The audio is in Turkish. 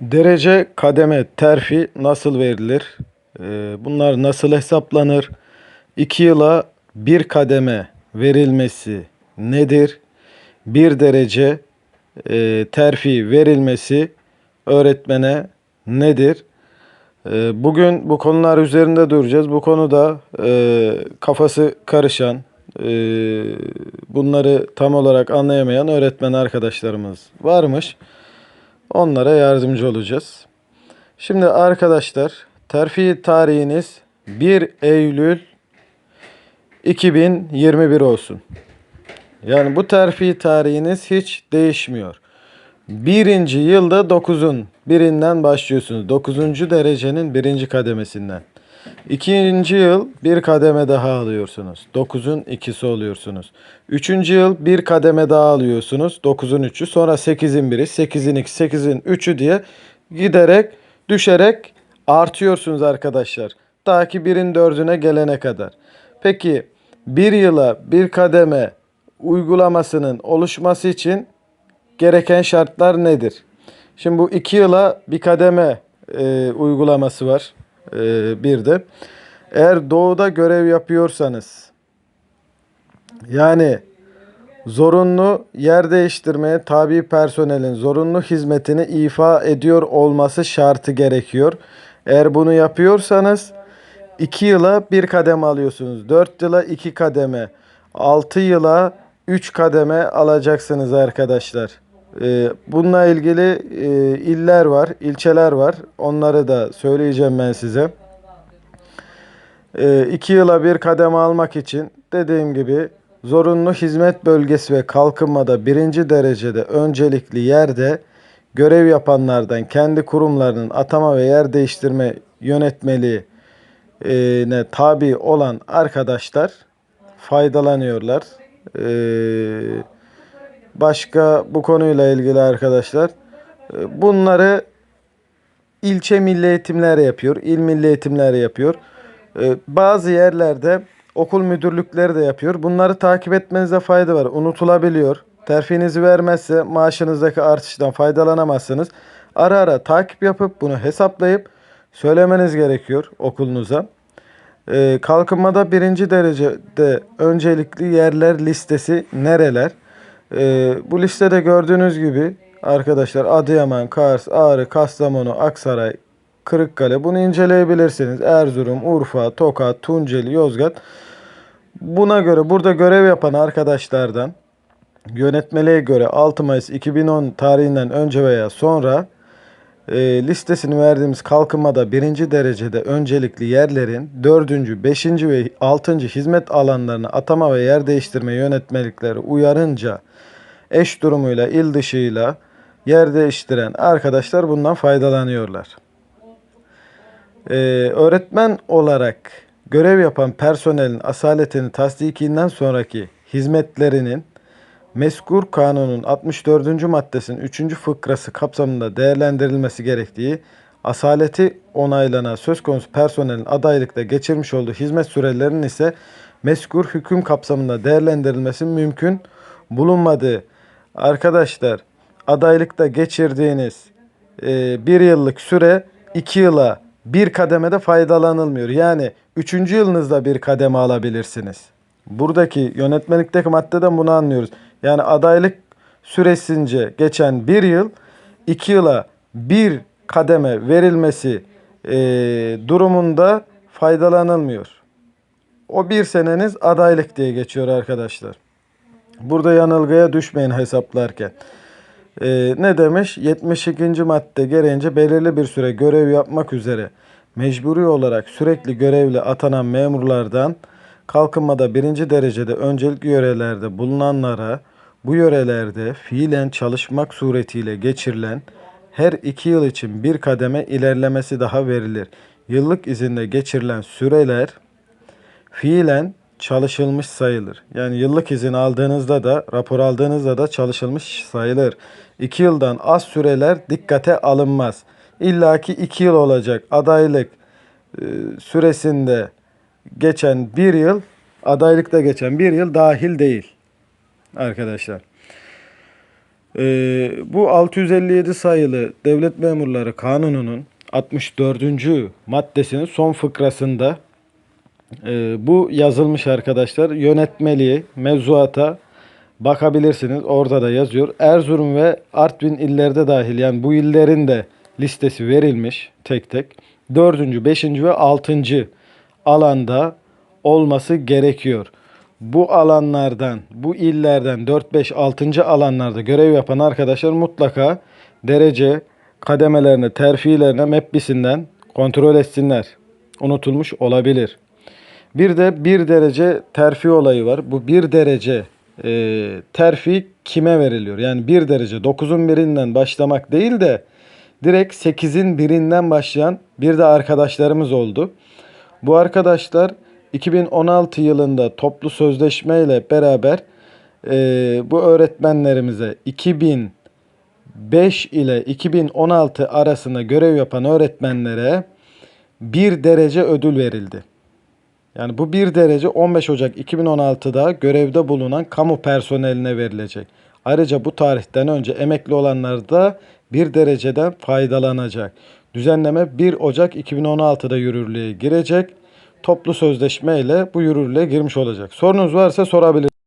Derece, kademe, terfi nasıl verilir? Ee, Bunlar nasıl hesaplanır? 2 yıla bir kademe verilmesi nedir? Bir derece e, terfi verilmesi öğretmene nedir? Ee, Bugün bu konular üzerinde duracağız. Bu konuda e, kafası karışan, e, bunları tam olarak anlayamayan öğretmen arkadaşlarımız varmış. Onlara yardımcı olacağız. Şimdi arkadaşlar terfi tarihiniz 1 Eylül 2021 olsun. Yani bu terfi tarihiniz hiç değişmiyor. Birinci yılda 9'un birinden başlıyorsunuz. 9. derecenin birinci kademesinden. İkinci yıl bir kademe daha alıyorsunuz. 9'un ikisi oluyorsunuz. Üçüncü yıl bir kademe daha alıyorsunuz. 9'un üçü. Sonra 8'in biri, 8'in ikisi, 8'in üçü diye giderek düşerek artıyorsunuz arkadaşlar. Ta ki birin dördüne gelene kadar. Peki bir yıla bir kademe uygulamasının oluşması için gereken şartlar nedir? Şimdi bu iki yıla bir kademe e, uygulaması var. E, bir de eğer doğuda görev yapıyorsanız yani zorunlu yer değiştirmeye tabi personelin zorunlu hizmetini ifa ediyor olması şartı gerekiyor. Eğer bunu yapıyorsanız 2 yıla bir kademe alıyorsunuz. 4 yıla 2 kademe. 6 yıla 3 kademe alacaksınız arkadaşlar. Ee, bununla ilgili e, iller var, ilçeler var. Onları da söyleyeceğim ben size. 2 yıla bir kademe almak için dediğim gibi zorunlu hizmet bölgesi ve kalkınmada birinci derecede öncelikli yerde görev yapanlardan kendi kurumlarının atama ve yer değiştirme yönetmeliğine tabi olan arkadaşlar faydalanıyorlar. Ee, başka bu konuyla ilgili arkadaşlar e, bunları ilçe milli eğitimler yapıyor, il milli eğitimler yapıyor. Ee, bazı yerlerde okul müdürlükleri de yapıyor. Bunları takip etmenize fayda var. Unutulabiliyor. Terfinizi vermezse maaşınızdaki artıştan faydalanamazsınız. Ara ara takip yapıp bunu hesaplayıp söylemeniz gerekiyor okulunuza. Ee, kalkınmada birinci derecede öncelikli yerler listesi nereler? Ee, bu listede gördüğünüz gibi arkadaşlar Adıyaman, Kars, Ağrı, Kastamonu, Aksaray, Kırıkkale bunu inceleyebilirsiniz. Erzurum, Urfa, Tokat, Tunceli, Yozgat. Buna göre burada görev yapan arkadaşlardan yönetmeliğe göre 6 Mayıs 2010 tarihinden önce veya sonra e, listesini verdiğimiz kalkınmada birinci derecede öncelikli yerlerin 4. 5. ve 6. hizmet alanlarına atama ve yer değiştirme yönetmelikleri uyarınca eş durumuyla il dışıyla yer değiştiren arkadaşlar bundan faydalanıyorlar. Ee, öğretmen olarak görev yapan personelin asaletini tasdikinden sonraki hizmetlerinin Meskur Kanun'un 64. maddesinin 3. fıkrası kapsamında değerlendirilmesi gerektiği, asaleti onaylanan söz konusu personelin adaylıkta geçirmiş olduğu hizmet sürelerinin ise meskur hüküm kapsamında değerlendirilmesi mümkün bulunmadığı. Arkadaşlar adaylıkta geçirdiğiniz e, bir yıllık süre iki yıla bir kademede faydalanılmıyor. Yani üçüncü yılınızda bir kademe alabilirsiniz. Buradaki yönetmelikteki maddeden bunu anlıyoruz. Yani adaylık süresince geçen bir yıl iki yıla bir kademe verilmesi e, durumunda faydalanılmıyor. O bir seneniz adaylık diye geçiyor arkadaşlar. Burada yanılgıya düşmeyin hesaplarken. Ee, ne demiş? 72. madde gereğince belirli bir süre görev yapmak üzere mecburi olarak sürekli görevli atanan memurlardan kalkınmada birinci derecede öncelikli yörelerde bulunanlara bu yörelerde fiilen çalışmak suretiyle geçirilen her iki yıl için bir kademe ilerlemesi daha verilir. Yıllık izinde geçirilen süreler fiilen çalışılmış sayılır. Yani yıllık izin aldığınızda da rapor aldığınızda da çalışılmış sayılır. 2 yıldan az süreler dikkate alınmaz. İlla ki 2 yıl olacak adaylık e, süresinde geçen bir yıl adaylıkta geçen bir yıl dahil değil arkadaşlar. Ee, bu 657 sayılı Devlet Memurları Kanunu'nun 64. maddesinin son fıkrasında e, bu yazılmış arkadaşlar. Yönetmeliği, mevzuata bakabilirsiniz. Orada da yazıyor. Erzurum ve Artvin illerde dahil yani bu illerin de listesi verilmiş tek tek. Dördüncü, beşinci ve altıncı alanda olması gerekiyor. Bu alanlardan, bu illerden 4, 5, 6. alanlarda görev yapan arkadaşlar mutlaka derece kademelerini, terfilerine MEPBİS'inden kontrol etsinler. Unutulmuş olabilir. Bir de bir derece terfi olayı var. Bu bir derece e, terfi kime veriliyor? Yani bir derece 9'un birinden başlamak değil de direkt 8'in birinden başlayan bir de arkadaşlarımız oldu. Bu arkadaşlar 2016 yılında toplu sözleşme ile beraber e, bu öğretmenlerimize 2005 ile 2016 arasında görev yapan öğretmenlere bir derece ödül verildi. Yani bu bir derece 15 Ocak 2016'da görevde bulunan kamu personeline verilecek. Ayrıca bu tarihten önce emekli olanlar da bir dereceden faydalanacak. Düzenleme 1 Ocak 2016'da yürürlüğe girecek. Toplu sözleşme ile bu yürürlüğe girmiş olacak. Sorunuz varsa sorabilirsiniz.